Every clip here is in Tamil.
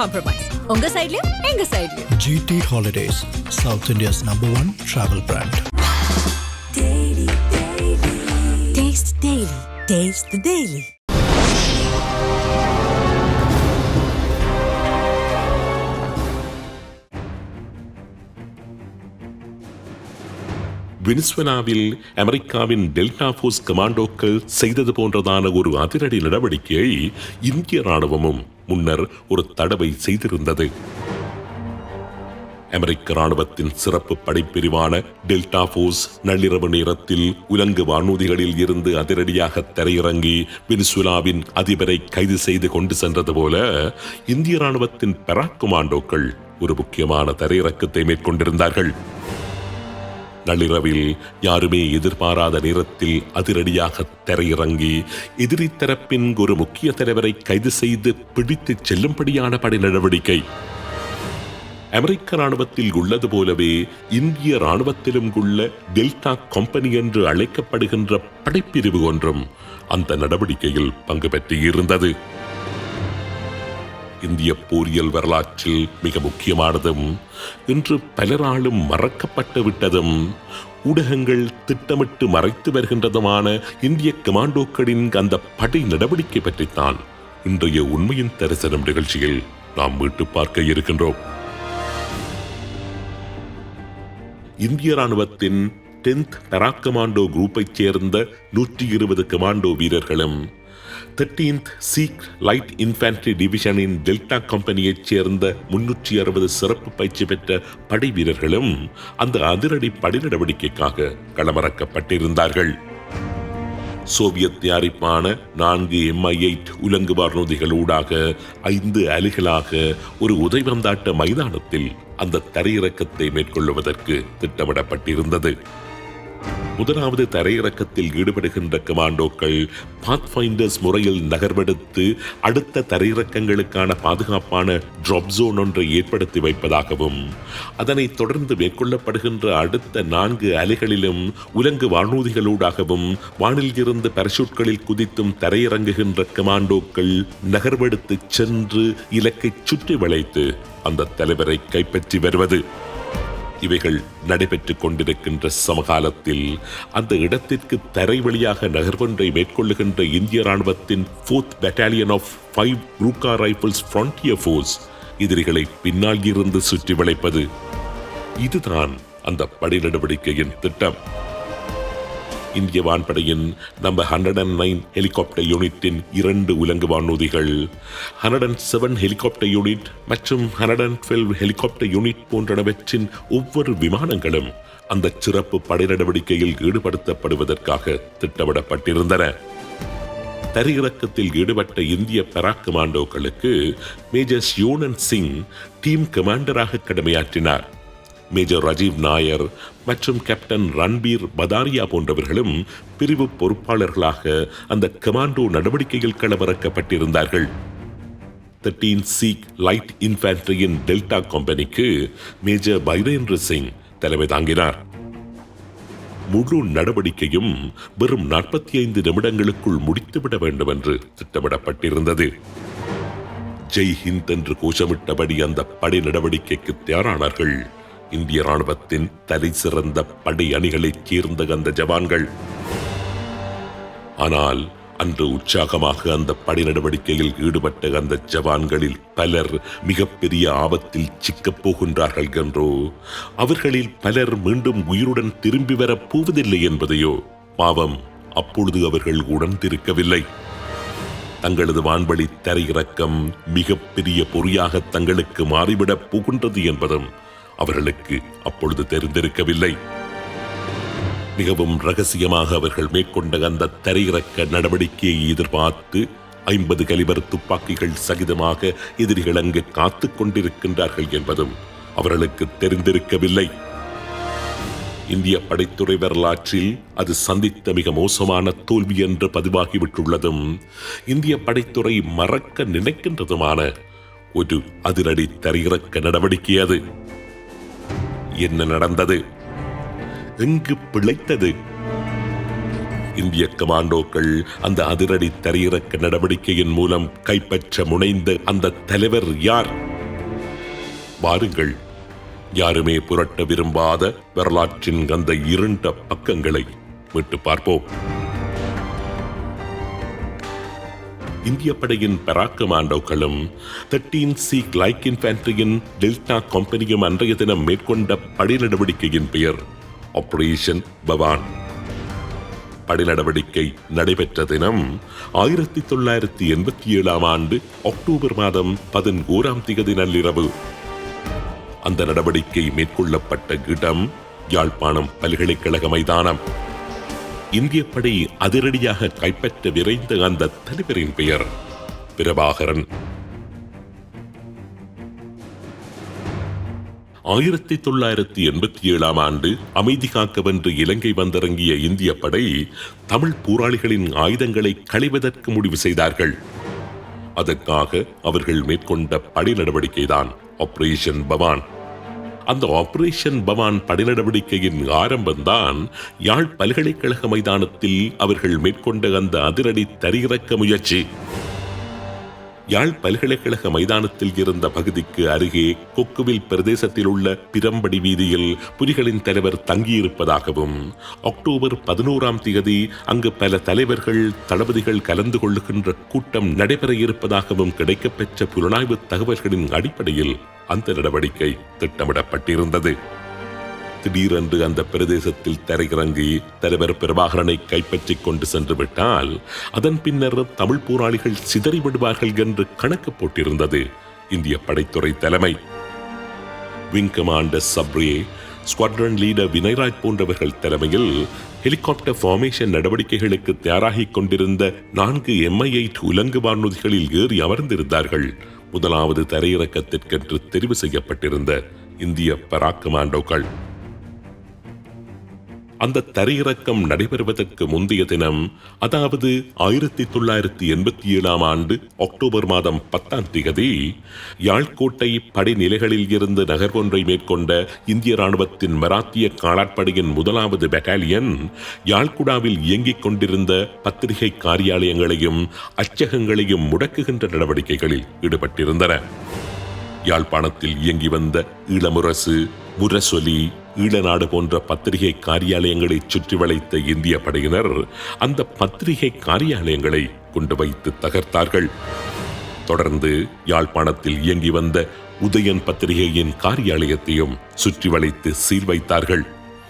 காம்ப்ரமைஸ் உங்க சைடுலயும் எங்க சைடுலயும் GT Holidays, South India's number one travel brand. Taste Daily. Taste the Daily. வெனிசுவேலாவில் அமெரிக்காவின் டெல்டா போர்ஸ் கமாண்டோக்கள் செய்தது போன்றதான ஒரு அதிரடி நடவடிக்கையை இந்திய ராணுவமும் முன்னர் ஒரு தடவை செய்திருந்தது. அமெரிக்க ராணுவத்தின் சிறப்பு படைப்பிரிவான டெல்டா போர்ஸ் நள்ளிரவு நேரத்தில் உலங்கு வானூதிகளில் இருந்து அதிரடியாக தரையிறங்கி வெனிசுலாவின் அதிபரை கைது செய்து கொண்டு சென்றது போல இந்திய ராணுவத்தின் பெராக் கமாண்டோக்கள் ஒரு முக்கியமான தரையிறக்கத்தை மேற்கொண்டிருந்தார்கள். நள்ளிரவில் யாருமே எதிர்பாராத நேரத்தில் அதிரடியாக தரையிறங்கி எதிரி தரப்பின் ஒரு முக்கிய தலைவரை கைது செய்து பிடித்து செல்லும்படியான படை நடவடிக்கை. அமெரிக்க ராணுவத்தில் உள்ளது போலவே இந்திய ராணுவத்திலும் உள்ள டெல்டா கம்பெனி என்று அழைக்கப்படுகின்ற படைப்பிரிவு ஒன்றும் அந்த நடவடிக்கையில் பங்கு பெற்றிருந்தது. இந்திய போரியல் வரலாற்றில் மிக முக்கியமானதும் இன்று பலராலும் மறக்கப்பட்டு விட்டதும் ஊடகங்கள் திட்டமிட்டு மறைத்து வருகின்றதுமான இந்திய கமாண்டோக்களின் அந்த படை நடவடிக்கை பற்றித்தான் இன்றைய உண்மையின் தரிசனம் நிகழ்ச்சியில் நாம் மீட்டு பார்க்க இருக்கின்றோம். இந்திய ராணுவத்தின் டென்த் பராக் கமாண்டோ குரூப்பைச் சேர்ந்த நூற்றி இருபது கமாண்டோ வீரர்களும் தேர்டீன்த் சீக் லைட் இன்ஃபேன்ட்ரி டிவிஷனின் டெல்டா கம்பெனியைச் சேர்ந்த முன்னூற்றி அறுபது சிறப்பு பயிற்சி பெற்ற படை வீரர்களும் அந்த அதிரடி படை நடவடிக்கைக்காக களமிறக்கப்பட்டிருந்தார்கள். சோவியத் தயாரிப்பான நான்கு எம்ஐ எயிட் உலங்கு வானூதிகளூடாக ஐந்து அலிகளாக ஒரு உதைவந்தாட்ட மைதானத்தில் அந்த தரையிறக்கத்தை மேற்கொள்ளுவதற்கு திட்டமிடப்பட்டிருந்தது. முதலாவது தரையிறக்கத்தில் ஈடுபடுகின்ற கமாண்டோக்கள் பாத்ஃபைண்டர்ஸ் முறையில் நகர்வெடுத்து அடுத்த தரையிறக்கங்களுக்கான பாதுகாப்பான ட்ராப் ஜோன் ஒன்றை ஏற்படுத்தி வைப்பதாகவும் அதனைத் தொடர்ந்து மேற்கொள்ளப்படுகின்ற அடுத்த நான்கு அலைகளிலும் உலங்கு வானூதிகளூடாகவும் வானில் இருந்து பரஷூட்களில் குதித்தும் தரையிறங்குகின்ற கமாண்டோக்கள் நகர்வெடுத்து சென்று இலக்கை சுற்றி வளைத்து அந்த தலைவரை கைப்பற்றி வருவது. இவைகள் நடைபெற்று கொண்டிருக்கின்ற சமகாலத்தில் அந்த இடத்திற்கு தரை வழியாக நகர்வொன்றை மேற்கொள்ளுகின்ற இந்திய ராணுவத்தின் fourth battalion of five Gorkha rifles frontier force எதிரிகளை பின்னால் இருந்து சுற்றி வளைப்பது. இதுதான் அந்த படை நடவடிக்கையின் திட்டம். இந்திய வான்படையின் number hundred and nine helicopter யூனிட்டின் இரண்டு உலங்கு வானூதிகள். Hundred and seven helicopter unit மற்றும் hundred and twelve helicopter unit போன்றனவற்றின் ஒவ்வொரு விமானங்களும் அந்த சிறப்பு படை நடவடிக்கையில் ஈடுபடுத்தப்படுவதற்காக திட்டமிடப்பட்டிருந்தன. தரையிறக்கத்தில் ஈடுபட்ட இந்திய பராக் கமாண்டோக்களுக்கு மேஜர் யோனன் சிங் டீம் கமாண்டராக கடமையாற்றினார். மேஜர் ராஜீவ் நாயர் மற்றும் கேப்டன் ரன்பீர் பதாரியா போன்றவர்களும் பிரிவு பொறுப்பாளர்களாக அந்த கமாண்டோ நடவடிக்கையில் களமிறக்கப்பட்டிருந்தார்கள். தேர்டீன் சீக் லைட் இன்ஃபேண்ட்ரியின் டெல்டா கம்பெனிக்கு மேஜர் பைரேந்திர சிங் தலைமை தாங்கினார். முழு நடவடிக்கையும் வெறும் நாற்பத்தி ஐந்து நிமிடங்களுக்குள் முடித்துவிட வேண்டும் என்று திட்டமிடப்பட்டிருந்தது. ஜெய் ஹிந்த் என்று கோஷமிட்டபடி அந்த படை நடவடிக்கைக்கு தயாரானார்கள். இந்திய ராணுவத்தின் தலை சிறந்த படை அணிகளைச் சேர்ந்த அந்த ஜவான்கள். ஆனால் அன்று உற்சாகமாக அந்த படை நடவடிக்கையில் ஈடுபட்ட அந்த ஜவான்களில் பலர் மிகப்பெரிய ஆபத்தில் சிக்கப் போகின்றார்கள் என்றோ அவர்களில் பலர் மீண்டும் உயிருடன் திரும்பி வரப் போவதில்லை என்பதையோ பாவம் அப்பொழுது அவர்கள் உணர்ந்திருக்கவில்லை. தங்களது வான்வழி தரையிறக்கம் மிகப்பெரிய பொறியாக தங்களுக்கு மாறிவிடப் போகின்றது என்பதும் அவர்களுக்கு அப்பொழுது தெரிந்திருக்கவில்லை. மிகவும் ரகசியமாக அவர்கள் மேற்கொண்ட அந்த தரையிறக்க நடவடிக்கையை எதிர்பார்த்து ஐம்பது கலிபர் துப்பாக்கிகள் சகிதமாக எதிரிகள் அங்கு காத்துக் கொண்டிருக்கின்றார்கள் என்பதும் அவர்களுக்கு தெரிந்திருக்கவில்லை. இந்திய படைத்துறை வரலாற்றில் அது சந்தித்த மிக மோசமான தோல்வி என்று பதிவாகிவிட்டுள்ளதும் இந்திய படைத்துறை மறக்க நினைக்கின்றதுமான ஒரு அதிரடி தரையிறக்க நடவடிக்கை அது. என்ன நடந்தது? எங்கு பிழைத்தது? இந்திய கமாண்டோக்கள் அந்த அதிரடி தரையிறக்க நடவடிக்கையின் மூலம் கைப்பற்ற முனைந்த அந்த தலைவர் யார்? வாருங்கள். யாருமே புரட்ட விரும்பாத வரலாற்றின் அந்த இருண்ட பக்கங்களை விட்டு பார்ப்போம். இந்திய படையின் பராக்கமாண்டோக்களும் தேர்ட்டீன் சி கிளைக் இன்ஃபேண்ட்ரியின் டெல்டா கம்பெனியும் அன்றைய தினம் மேற்கொண்ட படை நடவடிக்கையின் பெயர் ஆபரேஷன் பவான் படை நடவடிக்கை நடைபெற்ற தினம் ஆயிரத்தி தொள்ளாயிரத்தி எண்பத்தி ஏழாம் ஆண்டு அக்டோபர் மாதம் பதினோராம் திகதி நள்ளிரவு. அந்த நடவடிக்கை மேற்கொள்ளப்பட்ட இடம் யாழ்ப்பாணம் பல்கலைக்கழக மைதானம். இந்திய படை அதிரடியாக கைப்பற்ற விரைந்த அந்த தலைவரின் பெயர் பிரபாகரன். ஆயிரத்தி தொள்ளாயிரத்தி எண்பத்தி ஏழாம் ஆண்டு அமைதி காக்கவென்று இலங்கை வந்திறங்கிய இந்திய படை தமிழ் போராளிகளின் ஆயுதங்களை களைவதற்கு முடிவு செய்தார்கள். அதற்காக அவர்கள் மேற்கொண்ட படை நடவடிக்கைதான் ஆபரேஷன் பவான் அந்த ஆபரேஷன் பவான் படை நடவடிக்கையின் ஆரம்பம்தான் யாழ் பல்கலைக்கழக மைதானத்தில் அவர்கள் மேற்கொண்ட அந்த அதிரடி தரையிறக்க முயற்சி. யாழ் பல்கலைக்கழக மைதானத்தில் இருந்த பகுதிக்கு அருகே கொக்குவில் பிரதேசத்தில் உள்ள பிரம்படி வீதியில் புலிகளின் தலைவர் தங்கியிருப்பதாகவும் அக்டோபர் பதினோராம் தேதி அங்கு பல தலைவர்கள் தளபதிகள் கலந்து கொள்ளுகின்ற கூட்டம் நடைபெற இருப்பதாகவும் கிடைக்கப்பெற்ற புலனாய்வு தகவல்களின் அடிப்படையில் அந்த நடவடிக்கை திட்டமிடப்பட்டிருந்தது. திடீரென்று அந்த பிரதேசத்தில் தரையிறங்கி தலைவர் பிரபாகரனை கைப்பற்றிக் கொண்டு சென்று விட்டால் அதன் பின்னர் தமிழ் போராளிகள் சிதறிவிடுவார்கள் என்று கணக்கு போட்டிருந்தது. இந்திய படைத்துறை தலைமை. Wing commander Sapre squadron leader Vinayraj போன்றவர்கள் தலைமையில் ஹெலிகாப்டர் ஃபார்மேஷன் நடவடிக்கைகளுக்கு தயாராகிக் கொண்டிருந்த நான்கு எம்ஐ எயிட் உலங்கு வானூதிகளில் ஏறி அமர்ந்திருந்தார்கள். முதலாவது தரையிறக்கத்திற்கென்று தெரிவு செய்யப்பட்டிருந்த இந்திய பராக்கமாண்டோக்கள் அந்த தரையிறக்கம் நடைபெறுவதற்கு முந்தைய தினம் அதாவது ஆயிரத்தி தொள்ளாயிரத்தி எண்பத்தி ஏழாம் ஆண்டு அக்டோபர் மாதம் பத்தாம் திகதி யாழ்கோட்டை படைநிலைகளில் இருந்து நகர்வொன்றை மேற்கொண்ட இந்திய ராணுவத்தின் மராத்திய காலாட்படையின் முதலாவது பெட்டாலியன் யாழ்குடாவில் இயங்கிக் கொண்டிருந்த பத்திரிகை காரியாலயங்களையும் அச்சகங்களையும் முடக்குகின்ற நடவடிக்கைகளில் ஈடுபட்டிருந்தன. யாழ்ப்பாணத்தில் இயங்கி வந்த இளமுரசு முரசொலி ஈழநாடு போன்ற பத்திரிகை காரியாலயங்களை சுற்றி வளைத்த இந்திய படையினர் அந்த பத்திரிகை காரியாலயங்களை கொண்டு வைத்து தகர்த்தார்கள். தொடர்ந்து யாழ்ப்பாணத்தில் இயங்கி வந்த உதயன் பத்திரிகையின் காரியாலயத்தையும் சுற்றி வளைத்து சீல் வைத்தார்கள்.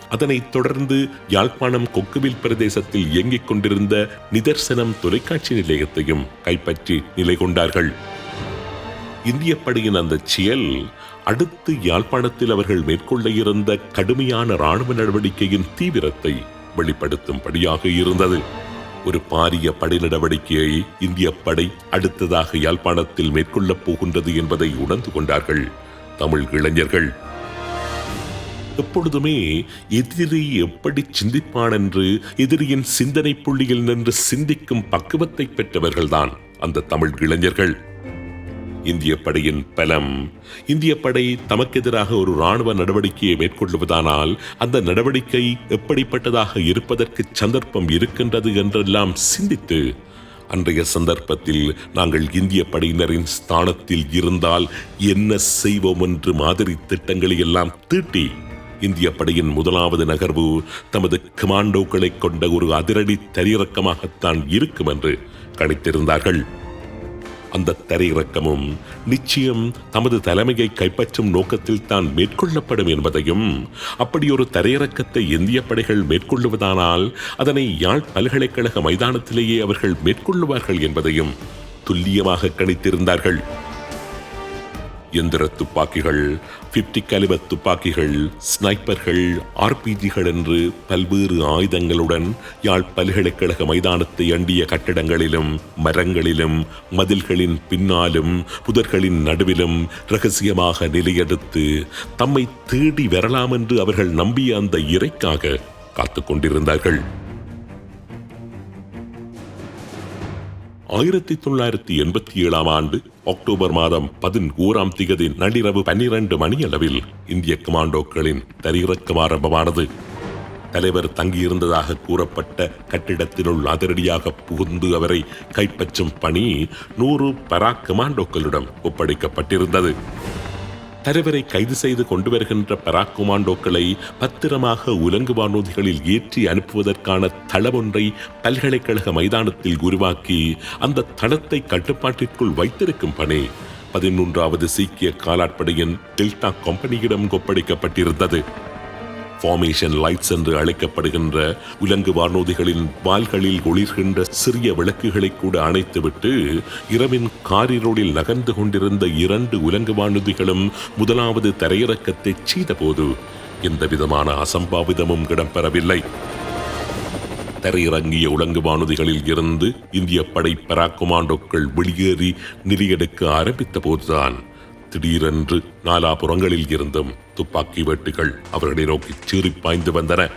அதனைத் தொடர்ந்து யாழ்ப்பாணம் கொக்குவில் பிரதேசத்தில் இயங்கிக் கொண்டிருந்த நிதர்சனம் தொலைக்காட்சி நிலையத்தையும் கைப்பற்றி நிலை கொண்டார்கள் இந்திய படையின் அந்த செயல் அடுத்து யாழ்ப்பாணத்தில் அவர்கள் மேற்கொள்ள இருந்த கடுமையான ராணுவ நடவடிக்கையின் தீவிரத்தை வெளிப்படுத்தும்படியாக இருந்தது. ஒரு பாரிய படை நடவடிக்கையை இந்திய படை அடுத்ததாக யாழ்ப்பாணத்தில் மேற்கொள்ளப் போகின்றது என்பதை உணர்ந்து கொண்டார்கள் தமிழ் இளைஞர்கள். எப்பொழுதுமே எதிரி எப்படி சிந்திப்பான் என்று எதிரியின் சிந்தனை புள்ளியில் நின்று சிந்திக்கும் பக்குவத்தை பெற்றவர்கள்தான் அந்த தமிழ் இளைஞர்கள். இந்திய படையின் பலம். இந்திய படை தமக்கெதிராக ஒரு ராணுவ நடவடிக்கையை மேற்கொள்வதானால் அந்த நடவடிக்கை எப்படிப்பட்டதாக இருப்பதற்கு சந்தர்ப்பம் இருக்கின்றது என்றெல்லாம் சிந்தித்து அன்றைய சந்தர்ப்பத்தில் நாங்கள் இந்திய படையினரின் ஸ்தானத்தில் இருந்தால் என்ன செய்வோம் என்று மாதிரி திட்டங்களை எல்லாம் தீட்டி இந்திய படையின் முதலாவது நகர்வு தமது கமாண்டோக்களை கொண்ட ஒரு அதிரடி தரியிறக்கமாகத்தான் இருக்கும் என்று கணித்திருந்தார்கள். அந்த தரையிறக்கமும் நிச்சயம் தமது தலைமையை கைப்பற்றும் நோக்கத்தில் தான் மேற்கொள்ளப்படும் என்பதையும் அப்படி ஒரு தரையிறக்கத்தை இந்திய படைகள் மேற்கொள்ளுவதானால் அதனை யாழ் பல்கலைக்கழக மைதானத்திலேயே அவர்கள் மேற்கொள்ளுவார்கள் என்பதையும் துல்லியமாக கணித்திருந்தார்கள். எந்திர துப்பாக்கிகள் பிப்டி கலிபர் துப்பாக்கிகள் ஸ்னைப்பர்கள் ஆர்பிஜிகள் என்று பல்வேறு ஆயுதங்களுடன் யாழ் பல்கலைக்கழக மைதானத்தை அண்டிய கட்டிடங்களிலும் மரங்களிலும் மதில்களின் பின்னாலும் புதர்களின் நடுவிலும் ரகசியமாக நிலையெடுத்து தம்மை தேடி வரலாம் என்று அவர்கள் நம்பிய அந்த இறைக்காக காத்து கொண்டிருந்தார்கள். ஆயிரத்தி தொள்ளாயிரத்தி எண்பத்தி ஏழாம் ஆண்டு அக்டோபர் மாதம் பதினோராம் திகதி நள்ளிரவு பன்னிரண்டு மணியளவில் இந்திய கமாண்டோக்களின் தரையிறக்கம் ஆரம்பமானது தலைவர் தங்கியிருந்ததாக கூறப்பட்ட கட்டிடத்தினுள் அதிரடியாக புகுந்து அவரை கைப்பற்றும் பணி நூறு பரா கமாண்டோக்களிடம் ஒப்படைக்கப்பட்டிருந்தது. தலைவரை கைது செய்து கொண்டு வருகின்ற பராக் குமாண்டோக்களை பத்திரமாக உலங்கு வானூதிகளில் ஏற்றி அனுப்புவதற்கான தளமொன்றை பல்கலைக்கழக மைதானத்தில் உருவாக்கி அந்த தளத்தை கட்டுப்பாட்டிற்குள் வைத்திருக்கும் பணி. பதிமூன்றாவது சீக்கிய காலாட்படையின் டெல்டா கம்பெனியிடம் ஒப்படைக்கப்பட்டிருந்தது. ஃபார்மேஷன் லைட்ஸ் என்று அழைக்கப்படுகின்ற உலங்கு வானூதிகளின் வால்களில் ஒளிர்கின்ற சிறிய விளக்குகளை கூட அணைத்துவிட்டு இரவின் காரிரோடில் நகர்ந்து கொண்டிருந்த இரண்டு உலங்கு வானூதிகளும் முதலாவது தரையிறக்கத்தை செய்தபோது எந்த விதமான அசம்பாவிதமும் இடம்பெறவில்லை. தரையிறங்கிய உலங்கு வானூதிகளில் இருந்து இந்திய படை பராக் கொமாண்டோக்கள் வெளியேறி நிலையெடுக்க ஆரம்பித்த போதுதான் திடீரென்று நாலாபுறங்களில் இருந்தும் துப்பாக்கி வெட்டுகள் அவர்களை நோக்கி சீறி பாய்ந்து வந்தன.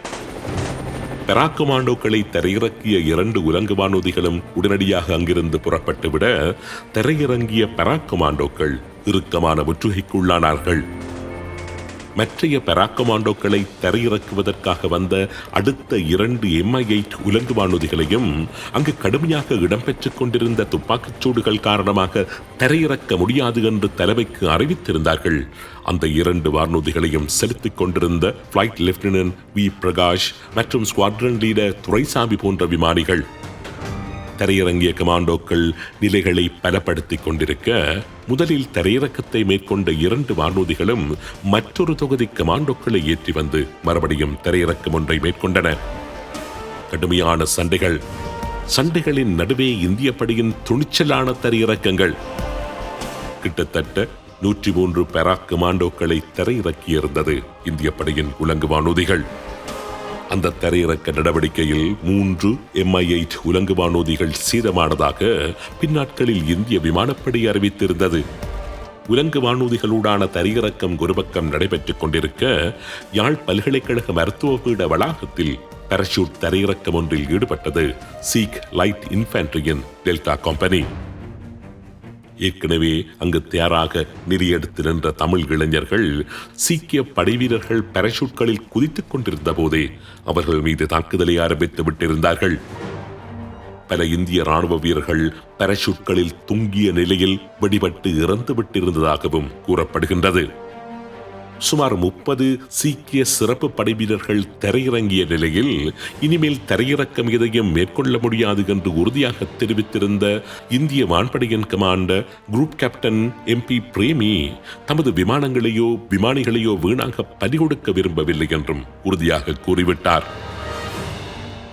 பெராக் கமாண்டோக்களை தரையிறக்கிய இரண்டு உலங்கு வானூதிகளும் உடனடியாக அங்கிருந்து புறப்பட்டுவிட தரையிறங்கிய பெராக் கமாண்டோக்கள் இறுக்கமான முற்றுகைக்குள்ளானார்கள். மற்றைய பெராக்கமாண்டோக்களை தரையிறக்குவதற்காக வந்த அடுத்த இரண்டு எம்ஐ எயிட் உலங்கு வானூதிகளையும் அங்கு கடுமையாக இடம்பெற்றுக் கொண்டிருந்த துப்பாக்கிச் சூடுகள் காரணமாக தரையிறக்க முடியாது என்று தலைமைக்கு அறிவித்திருந்தார்கள். அந்த இரண்டு வானூதிகளையும் செலுத்திக் கொண்டிருந்த பிளைட் லெப்டினன்ட் வி பிரகாஷ் மற்றும் ஸ்குவாட்ரன் லீடர் துரைசாமி போன்ற விமானிகள் தரையிறங்கிய கமாண்டோக்கள் நிலைகளை பலப்படுத்திக் கொண்டிருக்க முதலில் தரையிறக்கத்தை மேற்கொண்ட இரண்டு வானூதிகளும் மற்றொரு தொகுதி கமாண்டோக்களை ஏற்றி வந்து மறுபடியும் தரையிறக்கம் ஒன்றை மேற்கொண்டன. கடுமையான சண்டைகள். சண்டைகளின் நடுவே இந்திய படையின் துணிச்சலான தரையிறக்கங்கள். கிட்டத்தட்ட நூற்றி மூன்று பெராக் கமாண்டோக்களை தரையிறக்கியிருந்தது இந்திய படையின் உலங்கு வானூதிகள். அந்த தரையிறக்க நடவடிக்கையில் மூன்று எம்ஐ எயிட் உலங்கு வானூதிகள் சீதமானதாக பின்னாட்களில் இந்திய விமானப்படை அறிவித்திருந்தது. உலங்கு வானூதிகளூடான தரையிறக்கம் குருபக்கம் நடைபெற்றுக் கொண்டிருக்க யாழ் பல்கலைக்கழக மருத்துவ பீட வளாகத்தில் பரஷூட் தரையிறக்கம் ஒன்றில் ஈடுபட்டது சீக் லைட் இன்ஃபேன்ட்ரியின் டெல்டா கம்பெனி ஏற்கனவே அங்கு தயாராக நெறியெடுத்து நின்ற தமிழ் இளைஞர்கள் சீக்கிய படைவீரர்கள் பரஷூட்களில் குதித்துக் கொண்டிருந்த போதே அவர்கள் மீது தாக்குதலை ஆரம்பித்து விட்டிருந்தார்கள். பல இந்திய ராணுவ வீரர்கள் பரஷூட்களில் தொங்கிய நிலையில் வெடிபட்டு இறந்து விட்டிருந்ததாகவும் கூறப்படுகின்றது. சுமார் முப்பது சீக்கிய சிறப்பு படைவீரர்கள் தரையிறங்கிய நிலையில் இனிமேல் தரையிறக்கம் எதையும் மேற்கொள்ள முடியாது என்று உறுதியாக தெரிவித்திருந்த இந்திய வான்படையின் commander group captain M P Premi தமது விமானங்களையோ விமானிகளையோ வீணாக பறிகொடுக்க விரும்பவில்லை என்றும் உறுதியாக கூறிவிட்டார்.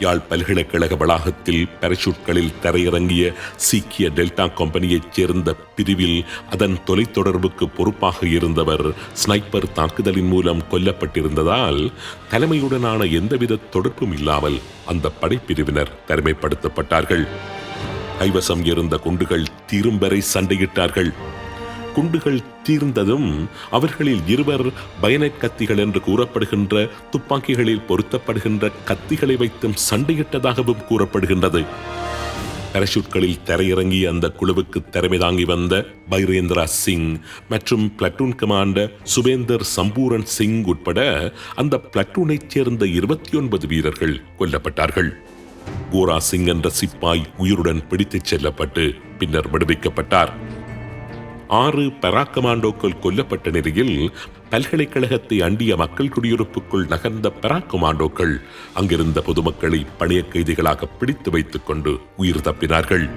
யாழ் பல்கலைக்கழக வளாகத்தில் பாராசூட்களில் தரையிறங்கிய சீக்கிய டெல்டா கம்பெனியைச் சேர்ந்த பிரிவில் அதன் தொலைத்தொடர்புக்கு பொறுப்பாக இருந்தவர் ஸ்னைப்பர் தாக்குதலின் மூலம் கொல்லப்பட்டிருந்ததால் தலைமையுடனான எந்தவித தொடர்பும் இல்லாமல் அந்த படைப்பிரிவினர் தனிமைப்படுத்தப்பட்டார்கள். கைவசம் இருந்த குண்டுகள் தீரும் வரை சண்டையிட்டார்கள். குண்டுகள் தீர்ந்ததும் அவர்களில் இருவர் பயனட் கத்திகள் என்று கூறப்படுகின்ற துப்பாக்கிகளில் பொருத்தப்படுகின்ற கத்திகளை வைத்தும் சண்டையிட்டதாகவும் கூறப்படுகின்றது. பரஷூட்களில் தரையிறங்கிய அந்த குழுவுக்கு தலைமை தாங்கி வந்த பைரேந்திரா சிங் மற்றும் பிளட்டூன் கமாண்டர் சுபேந்தர் சம்பூரன் சிங் உட்பட அந்த பிளட்டூனைச் சேர்ந்த இருபத்தி ஒன்பது வீரர்கள் கொல்லப்பட்டார்கள். கோரா சிங் என்ற சிப்பாய் உயிருடன் பிடித்துச் செல்லப்பட்டு பின்னர் விடுவிக்கப்பட்டார். ஆறு பராக்கமாண்டோக்கள் கொல்லப்பட்ட நிலையில் பல்கலைக்கழகத்தை அண்டிய மக்கள் குடியிருப்புக்குள் நகர்ந்த பராக்குமாண்டோக்கள் அங்கிருந்த பொதுமக்களை பணைய கைதிகளாக பிடித்து வைத்துக் கொண்டு உயிர் தப்பினார்கள்.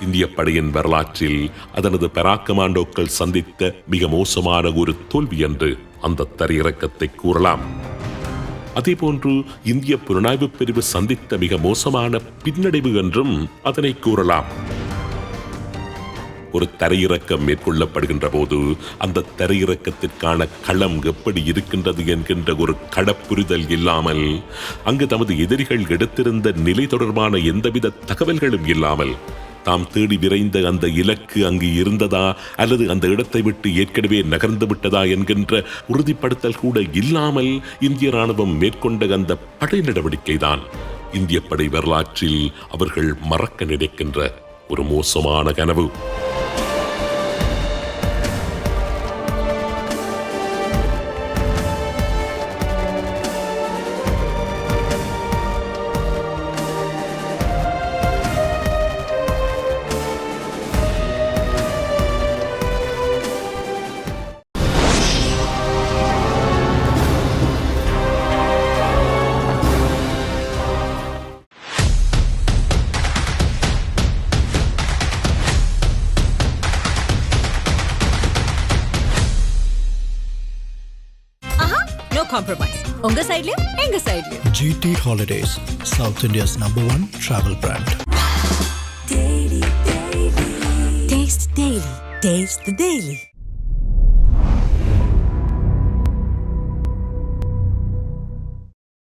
இந்திய படையின் வரலாற்றில் அதனது பெராக்கமாண்டோக்கள் சந்தித்த மிக மோசமான ஒரு தோல்வி என்று அந்த தரையிறக்கத்தை கூறலாம். அதேபோன்று இந்திய புலனாய்வு பிரிவு சந்தித்த மிக மோசமான பின்னடைவு என்றும் அதனை கூறலாம். ஒரு தரையிறக்கம் மேற்கொள்ளப்படுகின்ற போது அந்த தரையிறக்கத்திற்கான களம் எப்படி இருக்கின்றது என்கின்ற ஒரு கடப்புரிதல் இல்லாமல் அங்கு தமது எதிரிகள் எடுத்திருந்த நிலை தொடர்பான எந்தவித தகவல்களும் இல்லாமல் தாம் தேடி விரைந்த அந்த இலக்கு அங்கு இருந்ததா அல்லது அந்த இடத்தை விட்டு ஏற்கனவே நகர்ந்து விட்டதா என்கின்ற உறுதிப்படுத்தல் கூட இல்லாமல் இந்திய ராணுவம் மேற்கொண்ட அந்த படை நடவடிக்கை தான் இந்திய படை வரலாற்றில் அவர்கள் மறக்க நினைக்கின்ற ஒரு மோசமான கனவு. காம்ப்ரமைஸ் உங்க சைடுலயும் எங்க சைடுலயும் GT Holidays, South India's number one travel brand. Taste the Daily. Taste the Daily.